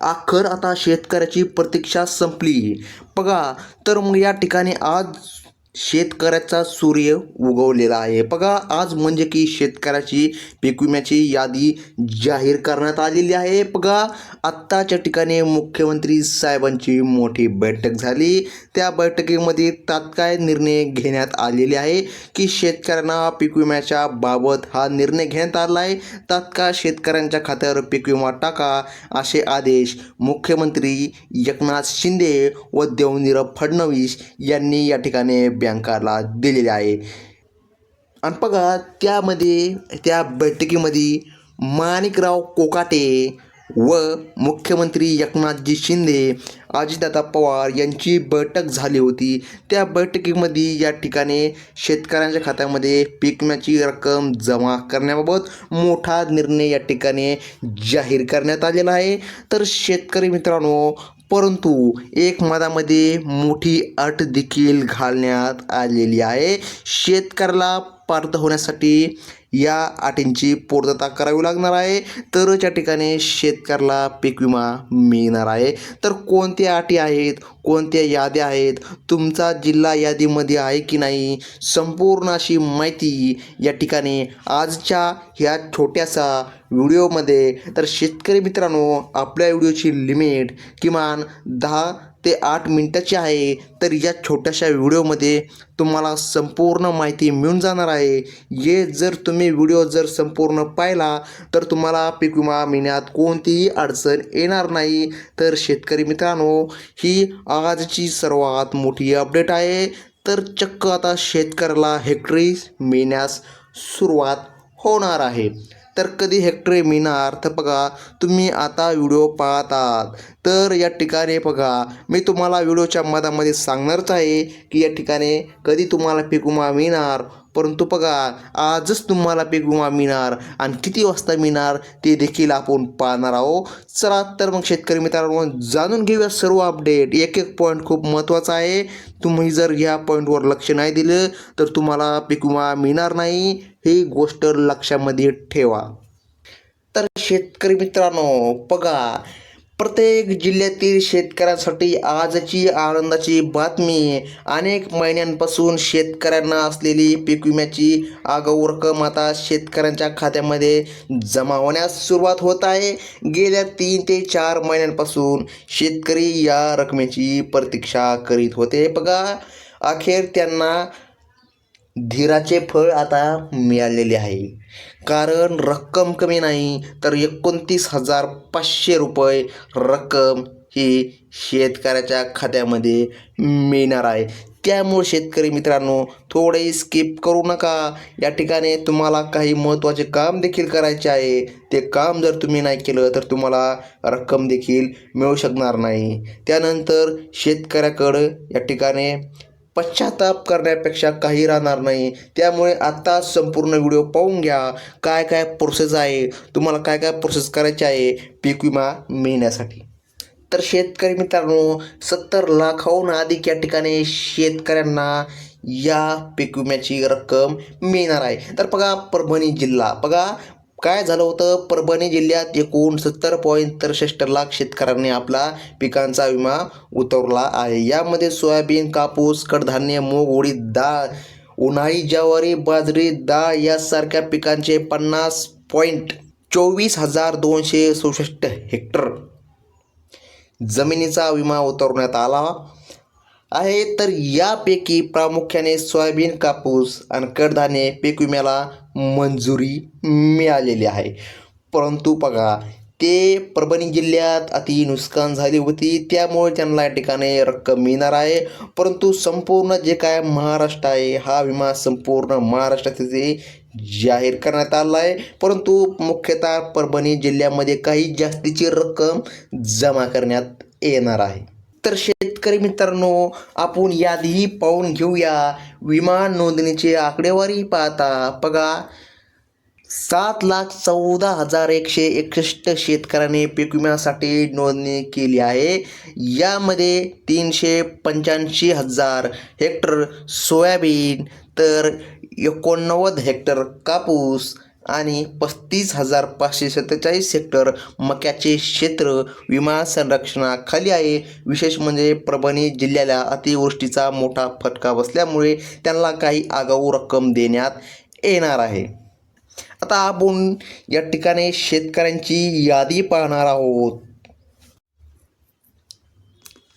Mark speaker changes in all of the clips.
Speaker 1: अखेर आता शेतकऱ्याची प्रतीक्षा संपली. बघा तर मग या ठिकाणी आज शेतकऱ्याचा सूर्य उगवलेला आहे. बघा आज म्हणजे की शेतकऱ्याची पीक विम्याची यादी जाहीर करण्यात आलेली आहे. बघा आत्ताच्या ठिकाणी मुख्यमंत्री साहेबांची मोठी बैठक झाली. त्या बैठकीमध्ये तात्काळ निर्णय घेण्यात आलेले आहे की शेतकऱ्यांना पीक विम्याच्या बाबत हा निर्णय घेण्यात आला आहे. तात्काळ शेतकऱ्यांच्या खात्यावर पीक विमा टाका असे आदेश मुख्यमंत्री एकनाथ शिंदे व देवेंद्र फडणवीस यांनी या ठिकाणी बँकाला दिलेले आहे. आणि बघा त्यामध्ये त्या बैठकीमध्ये माणिकराव कोकाटे व मुख्यमंत्री एकनाथजी शिंदे अजितदादा पवार यांची बैठक झाली होती. त्या बैठकीमध्ये या ठिकाणी शेतकऱ्यांच्या खात्यामध्ये पीक रक्कम जमा करण्याबाबत मोठा निर्णय या ठिकाणी जाहीर करण्यात आलेला आहे. तर शेतकरी मित्रांनो परंतु एक मधामध्ये मोठी अट देखील घालण्यात आलेली आहे. शेतकऱ्याला पात्र होण्यासाठी या अटींची पूर्तता करावी लागणार आहे. तरच या ठिकाणी शेतकऱ्याला पीक विमा मिळणार आहे. तर कोणत्या अटी आहेत? कोणत्या याद्या आहेत? तुमचा जिल्हा यादीमध्ये आहे की नाही? संपूर्ण अशी माहिती या ठिकाणी आजच्या ह्या छोट्याशा व्हिडिओमध्ये. तर शेतकरी मित्रांनो आपल्या व्हिडिओची लिमिट किमान दहा ते आठ मिनटाची आहे तर या छोट्याशा व्हिडिओमध्ये तुम्हाला संपूर्ण माहिती मिळून जाणार आहे. हे जर तुम्ही व्हिडिओ जर संपूर्ण पाहिला तर तुम्हाला पीक विमा महिन्यात कोणतीही अडचण येणार नाही. तर शेतकरी मित्रांनो ही आजची सर्वात मोठी अपडेट आहे. तर चक्क आता शेतकऱ्याला हेक्टरी मिळण्यास सुरुवात होणार आहे. तर कधी हेक्टरे मिळणार तर बघा तुम्ही आता व्हिडिओ पाहत आहात तर या ठिकाणी बघा मी तुम्हाला व्हिडिओच्या मधामध्ये सांगणारच आहे की या ठिकाणी कधी तुम्हाला पीक विमा मिळणार परंतु बघा आजच तुम्हाला पीक विमा मिळणार आणि किती वाजता मिळणार ते देखील आपण पाहणार आहोत. चला तर मग शेतकरी मित्रांनो जाणून घेऊया सर्व अपडेट एक एक पॉईंट खूप महत्त्वाचा आहे. तुम्ही जर या पॉईंटवर लक्ष नाही दिलं तर तुम्हाला पीक विमा मिळणार नाही. ही गोष्ट लक्षामध्ये ठेवा. तर शेतकरी मित्रांनो बघा प्रत्येक जिल्ह्यातील शेतकऱ्यांसाठी आजची आनंदाची बातमी अनेक महिन्यांपासून शेतकऱ्यांना असलेली पीक विम्याची आगाऊ रक्कम आता शेतकऱ्यांच्या खात्यामध्ये जमा होण्यास सुरुवात होत आहे. गेल्या तीन ते चार महिन्यांपासून शेतकरी या रकमेची प्रतीक्षा करीत होते. बघा अखेर त्यांना धीराचे फळ आता मिळालेले आहे. कारण रक्कम कमी नाही तर एकोणतीस हजार पाचशे रुपये रक्कम ही शेतकऱ्याच्या खात्यामध्ये मिळणार आहे. त्यामुळे शेतकरी मित्रांनो थोडे स्किप करू नका. या ठिकाणी तुम्हाला काही महत्त्वाचे काम देखील करायचे आहे. ते काम जर तुम्ही नाही केलं तर तुम्हाला रक्कम देखील मिळू शकणार नाही. त्यानंतर शेतकऱ्याकडं या ठिकाणी पश्चाताप करण्यापेक्षा काही राहणार नाही. त्यामुळे आत्ता संपूर्ण व्हिडिओ पाहून घ्या. काय काय प्रोसेस आहे? तुम्हाला काय काय प्रोसेस करायचे आहे? पीक विमा मिळण्यासाठी. तर शेतकरी मित्रांनो सत्तर लाखाहून अधिक या ठिकाणी शेतकऱ्यांना या पीक विम्याची रक्कम मिळणार आहे. तर बघा परभणी जिल्हा. बघा काय झालं होतं? परभणी जिल्ह्यात एकूण सत्तर पॉईंट त्रेसष्ट लाख शेतकऱ्यांनी आपला पिकांचा विमा उतरला आहे. यामध्ये सोयाबीन कापूस कडधान्य मूग उडीद डाळ उन्हाळी ज्वारी बाजरी डाळ यासारख्या पिकांचे पन्नास पॉईंट चोवीस हजार दोनशे चौसष्ट हेक्टर जमिनीचा विमा उतरवण्यात आला आहे. तर यापैकी प्रामुख्याने सोयाबीन कापूस आणि कडधान्ये पीक विम्याला मंजुरी मिळालेली आहे. परंतु बघा ते परभणी जिल्ह्यात अति नुकसान झाली होती त्यामुळे त्यांना या ठिकाणी रक्कम मिळणार आहे. परंतु संपूर्ण जे काय महाराष्ट्र आहे हा विमा संपूर्ण महाराष्ट्रात जाहीर करण्यात आला आहे. परंतु मुख्यतः परभणी जिल्ह्यामध्ये काही जास्तीची रक्कम जमा करण्यात येणार आहे. तर शेतकरी मित्रांनो आपण यादी पाहून घेऊया. विमा नोंदणीची आकडेवारी पाहता बघा. सात लाख चौदा हजार एकशे एकसष्ट शेतकऱ्यांनी पीक विम्यासाठी नोंदणी केली आहे. यामध्ये तीनशे पंच्याऐंशी हजार हेक्टर सोयाबीन तर एकोणनव्वद हेक्टर कापूस आणि पस्तीस हजार पाचशे सत्तेचाळीस हेक्टर मक्याचे क्षेत्र विमा संरक्षणाखाली आहे. विशेष म्हणजे परभणी जिल्ह्याला अतिवृष्टीचा मोठा फटका बसल्यामुळे त्यांना काही आगाऊ रक्कम देण्यात येणार आहे. आता आपण या ठिकाणी शेतकऱ्यांची यादी पाहणार आहोत.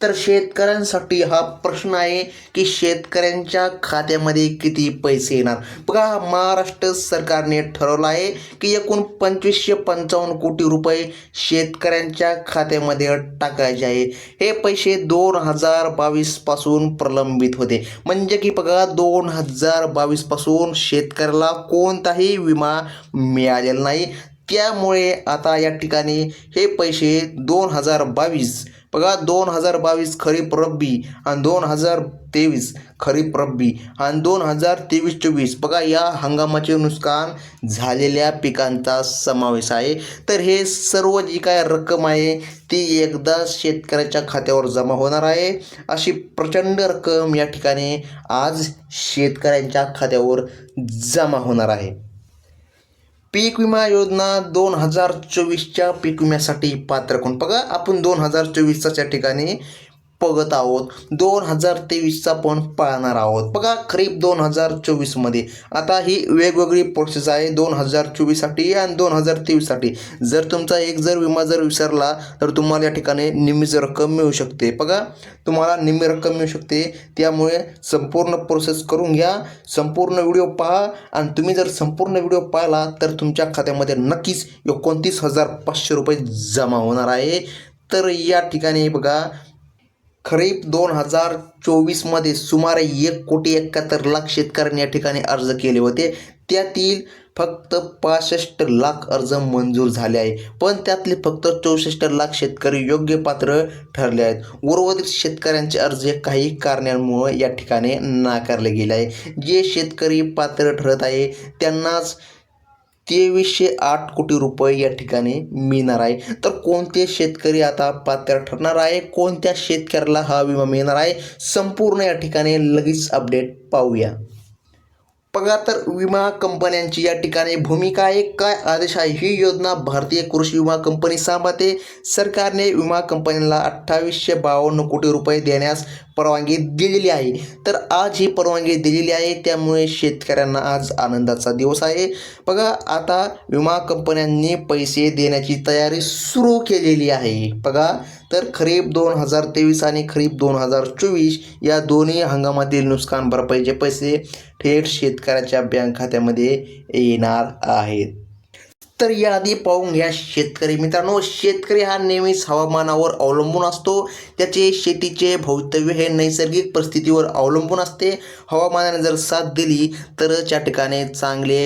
Speaker 1: तर शेतकऱ्यांसाठी हा प्रश्न आहे की शेतकऱ्यांच्या खात्यामध्ये किती पैसे येणार? बघा महाराष्ट्र सरकारने ठरवलं आहे की एकूण पंचवीसशे पंचावन्न कोटी रुपये शेतकऱ्यांच्या खात्यामध्ये टाकायचे आहे. हे पैसे दोन हजार बावीसपासून प्रलंबित होते. म्हणजे की बघा दोन हजार बावीसपासून शेतकऱ्याला कोणताही विमा मिळालेला नाही. त्यामुळे आता या ठिकाणी हे पैसे दोन हजार बावीस बघा दोन हजार बावीस खरीप रब्बी आणि दोन हजार तेवीस खरीप रब्बी आणि दोन हजार तेवीस चोवीस. बघा या हंगामाचे नुकसान झालेल्या पिकांचा समावेश आहे. तर हे सर्व जी काय रक्कम आहे ती एकदा शेतकऱ्याच्या खात्यावर जमा होणार आहे. अशी प्रचंड रक्कम या ठिकाणी आज शेतकऱ्यांच्या खात्यावर जमा होणार आहे. पीक विमा योजना दोन हजार चोवीसच्या पीक विम्यासाठी पात्र कोण? बघा आपण दोन हजार चोवीसच्या ठिकाणी बघत आहोत. दोन हजार तेवीसचा पण पाहणार आहोत. बघा खरीप दोन हजार चोवीसमध्ये. आता ही वेगवेगळी प्रोसेस आहे दोन हजार चोवीससाठी आणि दोन हजार तेवीससाठी. जर तुमचा एक जर विमा जर विसरला तर तुम्हाला या ठिकाणी निम्मीच रक्कम मिळू शकते. बघा तुम्हाला निम्मी रक्कम मिळू शकते. त्यामुळे संपूर्ण प्रोसेस करून घ्या. संपूर्ण व्हिडिओ पहा. आणि तुम्ही जर संपूर्ण व्हिडिओ पाहिला तर तुमच्या खात्यामध्ये नक्कीच एकोणतीस हजार पाचशे रुपये जमा होणार आहे. तर या ठिकाणी बघा खरीप दोन हजार चोवीसमध्ये सुमारे एक कोटी एकाहत्तर लाख शेतकऱ्यांनी या ठिकाणी अर्ज केले होते. त्यातील फक्त पासष्ट लाख अर्ज मंजूर झाले आहे पण त्यातले फक्त चौसष्ट लाख शेतकरी योग्य पात्र ठरले आहेत. उर्वरित शेतकऱ्यांचे अर्ज हे काही कारणांमुळे या ठिकाणी नाकारले गेले आहे. जे शेतकरी पात्र ठरत आहे त्यांनाच तेवीसशे आठ कोटी रुपये या ठिकाणी मिळणार आहे. तर कोणते शेतकरी आता पात्र ठरणार आहे? कोणत्या शेतकऱ्याला हा विमा मिळणार आहे? संपूर्ण या ठिकाणी लगेच अपडेट पाहूया. बघा तर विमा कंपन्यांची या ठिकाणी भूमिका आहे. काय आदेश आहे? ही योजना भारतीय कृषी विमा कंपनी सांभाळते. सरकारने विमा कंपन्यांना अठ्ठावीसशे बावन्न कोटी रुपये देण्यास परवानगी दिलेली आहे. तर आज ही परवानगी दिलेली आहे. त्यामुळे शेतकऱ्यांना आज आनंदाचा दिवस आहे. बघा आता विमा कंपन्यांनी पैसे देण्याची तयारी सुरू केलेली आहे. बघा तर खरीप दोन हजार तेवीस आणि खरीप दोन हजार चोवीस या दोन्ही हंगामातील नुकसान भरपाईचे पैसे थेट शेतकऱ्याच्या बँक खात्यामध्ये येणार आहेत. तर यादी पाहून घ्या शेतकरी मित्रांनो. शेतकरी हा नेहमीच हवामानावर अवलंबून असतो. त्याचे शेतीचे भवितव्य हे नैसर्गिक परिस्थितीवर अवलंबून असते. हवामानाने जर साथ दिली तरच या ठिकाणी चांगले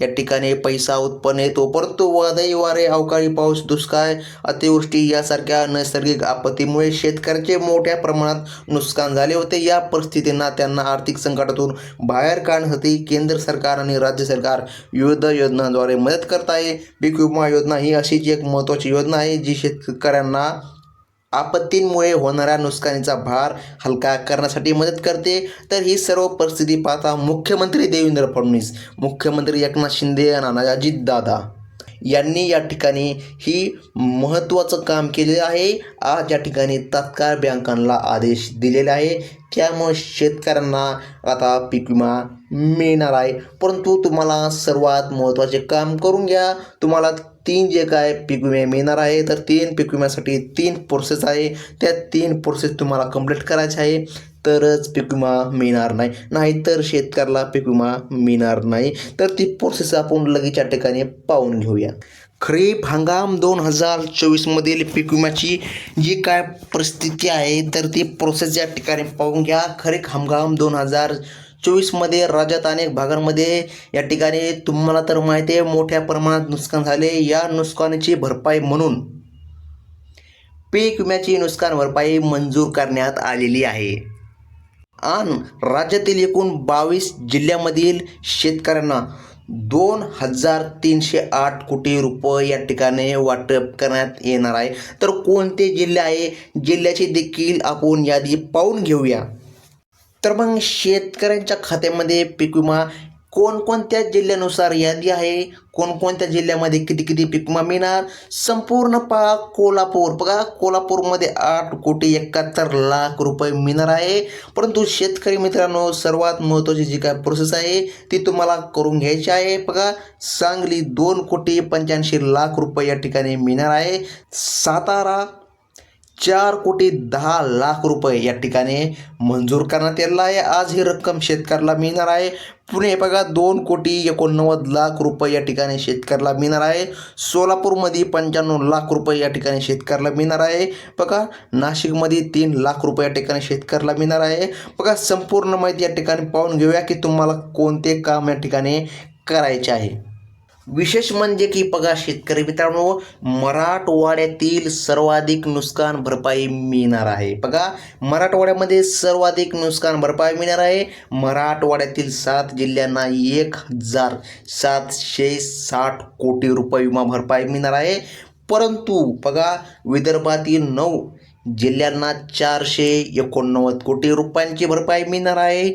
Speaker 1: या ठिकाणी पैसा उत्पन्न येतो. परंतु वादळी वारे अवकाळी पाऊस दुष्काळ अतिवृष्टी यासारख्या नैसर्गिक आपत्तीमुळे शेतकऱ्याचे मोठ्या प्रमाणात नुकसान झाले होते. या परिस्थितींना त्यांना आर्थिक संकटातून बाहेर काढण्यासाठी केंद्र सरकार आणि राज्य सरकार विविध योजनांद्वारे मदत करत आहे. पीक विमा योजना ही अशीच एक महत्त्वाची योजना आहे जी शेतकऱ्यांना आपत्तींमुळे होणाऱ्या नुकसानीचा भार हलका करण्यासाठी मदत करते. तर ही सर्व परिस्थिती पाहता मुख्यमंत्री देवेंद्र फडणवीस मुख्यमंत्री एकनाथ शिंदे आणि अजितदादा. यांनी या ठिकाणी ही महत्त्वाचं काम केलेलं आहे. आज या ठिकाणी तात्काळ बँकांना आदेश दिलेला आहे. त्यामुळे शेतकऱ्यांना आता पीक विमा मिळणार आहे. परंतु तुम्हाला सर्वात महत्त्वाचे काम करून घ्या. तुम्हाला तीन जे काय पीक विमे मिळणार आहे तर तीन पीक विम्यासाठी तीन प्रोसेस आहे. त्या तीन प्रोसेस तुम्हाला कंप्लीट करायचे आहे. तरच पीक विमा मिळणार नाही. नाहीतर शेतकऱ्याला पीक विमा मिळणार नाही. तर ती प्रोसेस आपण लगेच या ठिकाणी पाहून घेऊया. खरीप हंगाम दोन हजार चोवीसमधील पीक विम्याची जी काय परिस्थिती आहे तर ती प्रोसेस या ठिकाणी पाहून घ्या. खरीप हंगाम दोन हजार चोवीसमध्ये राज्यात अनेक भागांमध्ये या ठिकाणी तुम्हाला तर माहिती आहे मोठ्या प्रमाणात नुकसान झाले. या नुकसानीची भरपाई म्हणून पीक विम्याची नुकसान भरपाई मंजूर करण्यात आलेली आहे. आणि राज्यातील एकूण बावीस जिल्ह्यामधील शेतकऱ्यांना दोन हजार तीनशे आठ कोटी रुपये या ठिकाणी वाटप करण्यात येणार आहे. तर कोणते जिल्हे आहे? जिल्ह्याची देखील आपण यादी पाहून घेऊया. तर मग शेतकऱ्यांच्या खात्यामध्ये पीक विमा कोणकोणत्या जिल्ह्यानुसार यादी आहे? कोणकोणत्या जिल्ह्यामध्ये किती किती पीक मिळणार संपूर्ण पहा कोल्हापूर. बघा कोल्हापूरमध्ये आठ कोटी एकाहत्तर लाख रुपये मिळणार आहे. परंतु शेतकरी मित्रांनो सर्वात महत्त्वाची जी काय प्रोसेस आहे ती तुम्हाला करून घ्यायची आहे. बघा सांगली दोन कोटी पंच्याऐंशी लाख रुपये या ठिकाणी मिळणार आहे. सातारा चार कोटी दहा लाख रुपये या ठिकाणी मंजूर करण्यात आलेला आहे. आज ही रक्कम शेतकऱ्याला मिळणार आहे. पुणे बघा दोन कोटी एकोणनव्वद लाख रुपये या ठिकाणी शेतकऱ्याला मिळणार आहे. सोलापूरमध्ये पंच्याण्णव लाख रुपये या ठिकाणी शेतकऱ्याला मिळणार आहे. बघा नाशिकमध्ये तीन लाख रुपये या ठिकाणी शेतकऱ्याला मिळणार आहे. बघा संपूर्ण माहिती या ठिकाणी पाहून घेऊया की तुम्हाला कोणते काम या ठिकाणी करायचे आहे. विशेष म्हणजे की बघा शेतकरी मित्रांनो मराठवाड्यातील सर्वाधिक नुकसान भरपाई मिळणार आहे. बघा मराठवाड्यामध्ये सर्वाधिक नुकसान भरपाई मिळणार आहे. मराठवाड्यातील सात जिल्ह्यांना एक हजार सातशे साठ कोटी रुपये विमा भरपाई मिळणार आहे. परंतु बघा विदर्भातील नऊ जिल्ह्यांना चारशे एकोणनव्वद कोटी रुपयांची भरपाई मिळणार आहे.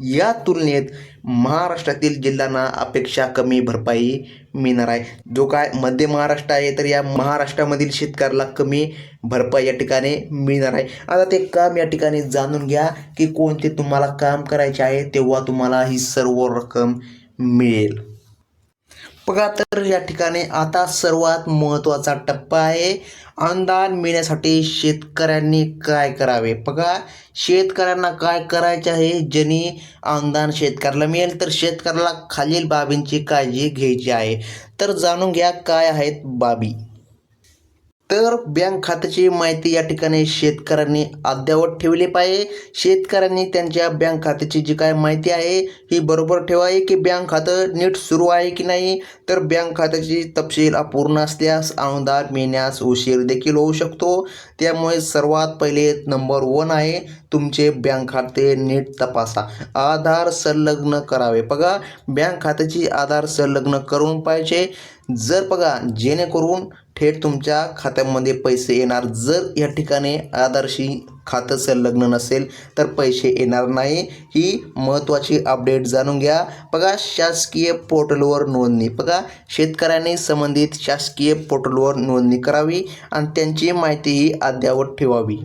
Speaker 1: या तुलनेत महाराष्ट्रातील जिल्ह्यांना अपेक्षा कमी भरपाई मिळणार आहे. जो काय मध्य महाराष्ट्र आहे तर या महाराष्ट्रामधील शेतकऱ्याला कमी भरपाई या ठिकाणी मिळणार आहे. आता ते काम या ठिकाणी जाणून घ्या की कोणते तुम्हाला काम करायचे आहे तेव्हा तुम्हाला ही सर्व रक्कम मिळेल. बघा तर या ठिकाणी आता सर्वात महत्त्वाचा टप्पा आहे. अनुदान मिळण्यासाठी शेतकऱ्यांनी काय करावे? बघा शेतकऱ्यांना काय करायचे आहे? ज्यांनी अनुदान शेतकऱ्याला मिळेल तर शेतकऱ्याला खालील बाबींची काळजी घ्यायची आहे. तर जाणून घ्या काय आहेत बाबी? तर बँक खात्याची माहिती या ठिकाणी शेतकऱ्यांनी अद्ययावत ठेवली पाहिजे. शेतकऱ्यांनी त्यांच्या बँक खात्याची जी काय माहिती आहे ही बरोबर ठेवावी की बँक खातं नीट सुरू आहे की नाही? तर बँक खात्याची तपशील अपूर्ण असल्यास अनुदान मिळण्यास उशीर देखील होऊ शकतो. त्यामुळे सर्वात पहिले नंबर वन आहे तुमचे बँक खाते नीट तपासा. आधार संलग्न करावे. बघा बँक खात्याची आधार संलग्न करून पाहिजे. जर बघा जेणेकरून थेट तुमच्या खात्यामध्ये पैसे येणार. जर या ठिकाणी आधारशी खातं संलग्न नसेल तर पैसे येणार नाही. ही महत्त्वाची अपडेट जाणून घ्या. बघा शासकीय पोर्टलवर नोंदणी. बघा शेतकऱ्यांनी संबंधित शासकीय पोर्टलवर नोंदणी करावी आणि त्यांची माहितीही अद्ययावत ठेवावी.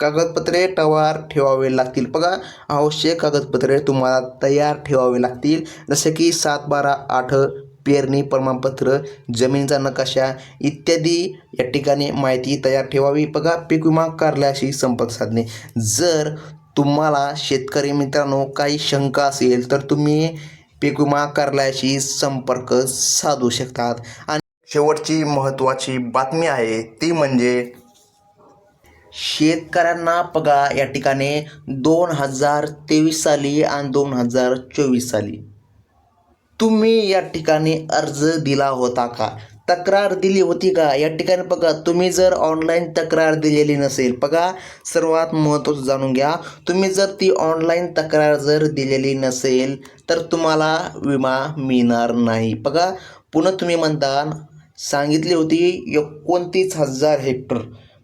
Speaker 1: कागदपत्रे टवार ठेवावे लागतील. बघा आवश्यक कागदपत्रे तुम्हाला तयार ठेवावे लागतील. जसे की सात बारा आठ पेरणी प्रमाणपत्र जमिनीचा नकाशा इत्यादी या ठिकाणी माहिती तयार ठेवावी. बघा पीक विमा कार्यालयाशी संपर्क साधणे. जर तुम्हाला शेतकरी मित्रांनो काही शंका असेल तर तुम्ही पीक विमा कार्यालयाशी संपर्क साधू शकतात. आणि शेवटची महत्त्वाची बातमी आहे ती म्हणजे शेतकऱ्यांना बघा या ठिकाणी दोन हजार तेवीस साली आणि दोन हजार चोवीस साली. तुम्ही या ठिकाणी अर्ज दिला होता का? तक्रार दिली होती का? या ठिकाणी बघा तुम्ही जर ऑनलाईन तक्रार दिलेली नसेल बघा सर्वात महत्त्वाचं जाणून घ्या. तुम्ही जर ती ऑनलाईन तक्रार जर दिलेली नसेल तर तुम्हाला विमा मिळणार नाही. बघा पुन्हा तुम्ही म्हणता सांगितली होती एकोणतीस हजार हेक्टर.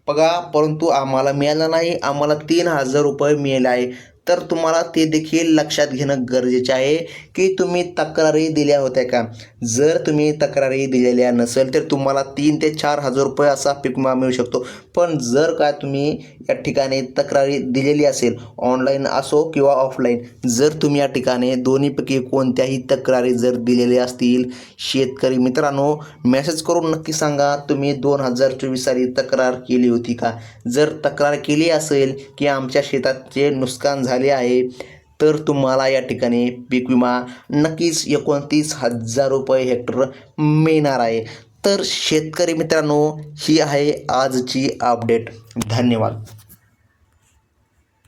Speaker 1: बघा परंतु आम्हाला मिळालं नाही आम्हाला तीन हजार रुपये मिळाले आहे. तर तुम्हाला ते देखील लक्षात घेणं गरजेचे आहे की तुम्ही तक्रारी दिल्या होत्या का? जर तुम्ही तक्रारी दिलेल्या नसेल तर तुम्हाला तीन ते चार हजार रुपये असा पीक विमा मिळू शकतो. पण जर का तुम्ही या ठिकाणी तक्रारी दिलेली असेल ऑनलाईन असो किंवा ऑफलाईन जर तुम्ही या ठिकाणी दोन्हीपैकी कोणत्याही तक्रारी जर दिलेल्या असतील शेतकरी मित्रांनो मेसेज करून नक्की सांगा तुम्ही दोन हजार चोवीस साली तक्रार केली होती का? जर तक्रार केली असेल की आमच्या शेताचे नुकसान झाली आहे तर तुम्हाला या ठिकाणी पीक विमा नक्कीच एकोणतीस हजार रुपये हेक्टर मिळणार आहे. तर शेतकरी मित्रांनो ही आहे आजची अपडेट धन्यवाद.